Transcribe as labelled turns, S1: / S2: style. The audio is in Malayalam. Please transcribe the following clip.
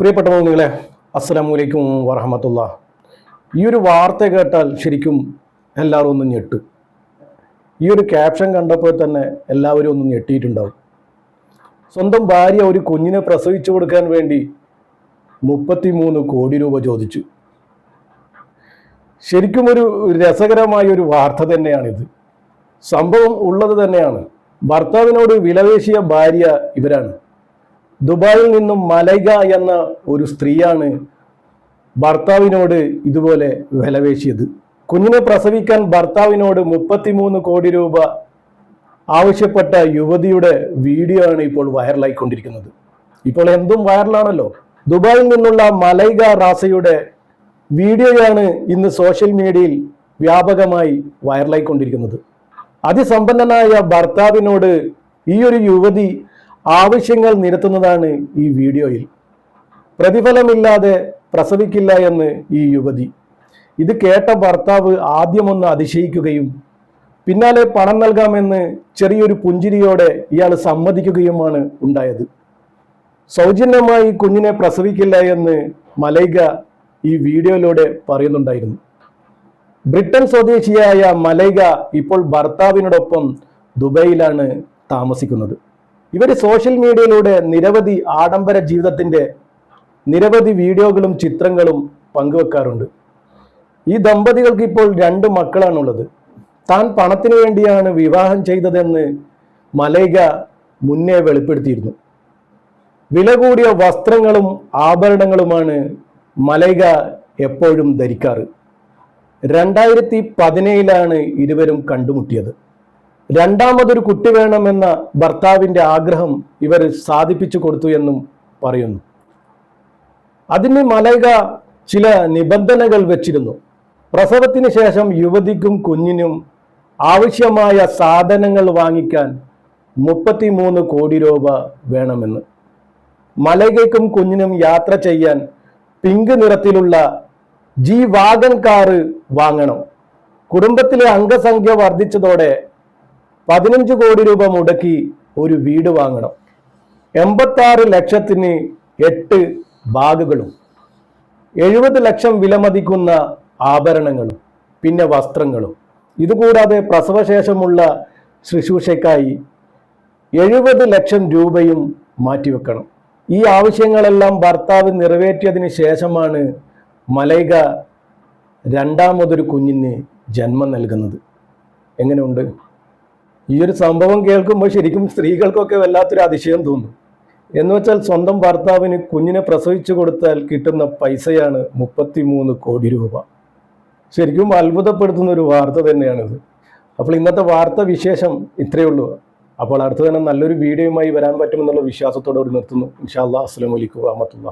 S1: പ്രിയപ്പെട്ട അസ്സലാമു അലൈക്കും വറഹമത്തുള്ള. ഈ ഒരു വാർത്ത കേട്ടാൽ ശരിക്കും എല്ലാവരും ഒന്ന് ഞെട്ടു. ഈ ഒരു ക്യാപ്ഷൻ കണ്ടപ്പോൾ തന്നെ എല്ലാവരും ഒന്ന് ഞെട്ടിയിട്ടുണ്ടാവും. സ്വന്തം ഭാര്യ ഒരു കുഞ്ഞിനെ പ്രസവിച്ചു കൊടുക്കാൻ വേണ്ടി മുപ്പത്തിമൂന്ന് കോടി രൂപ ചോദിച്ചു. ശരിക്കും ഒരു രസകരമായ ഒരു വാർത്ത തന്നെയാണിത്. സംഭവം ഉള്ളത് തന്നെയാണ്. ഭർത്താവിനോട് വിലവേശിയ ഭാര്യ ഇവരാണ്. ദുബായിൽ നിന്നും മലൈക എന്ന ഒരു സ്ത്രീയാണ് ഭർത്താവിനോട് ഇതുപോലെ വിലവേശിയത് കുഞ്ഞിനെ പ്രസവിക്കാൻ ഭർത്താവിനോട് മുപ്പത്തിമൂന്ന് കോടി രൂപ ആവശ്യപ്പെട്ട യുവതിയുടെ വീഡിയോ ആണ് ഇപ്പോൾ വൈറലായിക്കൊണ്ടിരിക്കുന്നത്. ഇപ്പോൾ എന്തും വൈറലാണല്ലോ. ദുബായിൽ നിന്നുള്ള മലൈക റാസയുടെ വീഡിയോയാണ് ഇന്ന് സോഷ്യൽ മീഡിയയിൽ വ്യാപകമായി വൈറലായിക്കൊണ്ടിരിക്കുന്നത്. അതിസമ്പന്നനായ ഭർത്താവിനോട് ഈ ഒരു യുവതി ആവശ്യങ്ങൾ നിരത്തുന്നതാണ് ഈ വീഡിയോയിൽ. പ്രതിഫലമില്ലാതെ പ്രസവിക്കില്ല എന്ന് ഈ യുവതി. ഇത് കേട്ട ഭർത്താവ് ആദ്യമൊന്ന് അതിശയിക്കുകയും പിന്നാലെ പണം നൽകാമെന്ന് ചെറിയൊരു പുഞ്ചിരിയോടെ ഇയാൾ സമ്മതിക്കുകയുമാണ് ഉണ്ടായത്. സൗജന്യമായി കുഞ്ഞിനെ പ്രസവിക്കില്ല എന്ന് മലൈക ഈ വീഡിയോയിലൂടെ പറയുന്നുണ്ടായിരുന്നു. ബ്രിട്ടൻ സ്വദേശിയായ മലൈക ഇപ്പോൾ ഭർത്താവിനോടൊപ്പം ദുബൈയിലാണ് താമസിക്കുന്നത്. ഇവർ സോഷ്യൽ മീഡിയയിലൂടെ നിരവധി ആഡംബര ജീവിതത്തിന്റെ നിരവധി വീഡിയോകളും ചിത്രങ്ങളും പങ്കുവെക്കാറുണ്ട്. ഈ ദമ്പതികൾക്ക് ഇപ്പോൾ രണ്ട് മക്കളാണുള്ളത്. താൻ പണത്തിന് വേണ്ടിയാണ് വിവാഹം ചെയ്തതെന്ന് മലൈക മുന്നേ വെളിപ്പെടുത്തിയിരുന്നു. വില കൂടിയ വസ്ത്രങ്ങളും ആഭരണങ്ങളുമാണ് മലൈക എപ്പോഴും ധരിക്കാറ്. രണ്ടായിരത്തി പതിനേഴിലാണ് ഇരുവരും കണ്ടുമുട്ടിയത്. രണ്ടാമതൊരു കുട്ടി വേണമെന്ന ഭർത്താവിന്റെ ആഗ്രഹം ഇവർ സാധിപ്പിച്ചു കൊടുത്തു എന്നും പറയുന്നു. അതിന് മലൈക ചില നിബന്ധനകൾ വെച്ചിരുന്നു. പ്രസവത്തിന് ശേഷം യുവതിക്കും കുഞ്ഞിനും ആവശ്യമായ സാധനങ്ങൾ വാങ്ങിക്കാൻ മുപ്പത്തിമൂന്ന് കോടി രൂപ വേണമെന്ന്. മലൈകയ്ക്കും കുഞ്ഞിനും യാത്ര ചെയ്യാൻ പിങ്ക് നിറത്തിലുള്ള ജി വാഗൻ കാറ് വാങ്ങണം. കുടുംബത്തിലെ അംഗസംഖ്യ വർദ്ധിച്ചതോടെ പതിനഞ്ച് കോടി രൂപ മുടക്കി ഒരു വീട് വാങ്ങണം. എൺപത്താറ് ലക്ഷത്തിന് എട്ട് ബാഗുകളും എഴുപത് ലക്ഷം വിലമതിക്കുന്ന ആഭരണങ്ങളും പിന്നെ വസ്ത്രങ്ങളും. ഇതുകൂടാതെ പ്രസവശേഷമുള്ള ശുശ്രൂഷയ്ക്കായി എഴുപത് ലക്ഷം രൂപയും മാറ്റിവെക്കണം. ഈ ആവശ്യങ്ങളെല്ലാം ഭർത്താവ് നിറവേറ്റിയതിന് ശേഷമാണ് മലൈക രണ്ടാമതൊരു കുഞ്ഞിന് ജന്മം നൽകുന്നത്. എങ്ങനെയുണ്ട്? ഈ ഒരു സംഭവം കേൾക്കുമ്പോൾ ശരിക്കും സ്ത്രീകൾക്കൊക്കെ വല്ലാത്തൊരു അതിശയം തോന്നും. എന്ന് വെച്ചാൽ സ്വന്തം ഭർത്താവിന് കുഞ്ഞിനെ പ്രസവിച്ചു കൊടുത്താൽ കിട്ടുന്ന പൈസയാണ് മുപ്പത്തി മൂന്ന് കോടി രൂപ. ശരിക്കും അത്ഭുതപ്പെടുത്തുന്ന ഒരു വാർത്ത തന്നെയാണിത്. അപ്പോൾ ഇന്നത്തെ വാർത്ത വിശേഷം ഇത്രയേ ഉള്ളൂ. അപ്പോൾ അടുത്ത തന്നെ നല്ലൊരു വീഡിയോയുമായി വരാൻ പറ്റുമെന്നുള്ള വിശ്വാസത്തോടെ നിർത്തുന്നു. ഇൻഷാല്ലാ അസ്സലാമലൈക്കും വാഹമത്തുള്ള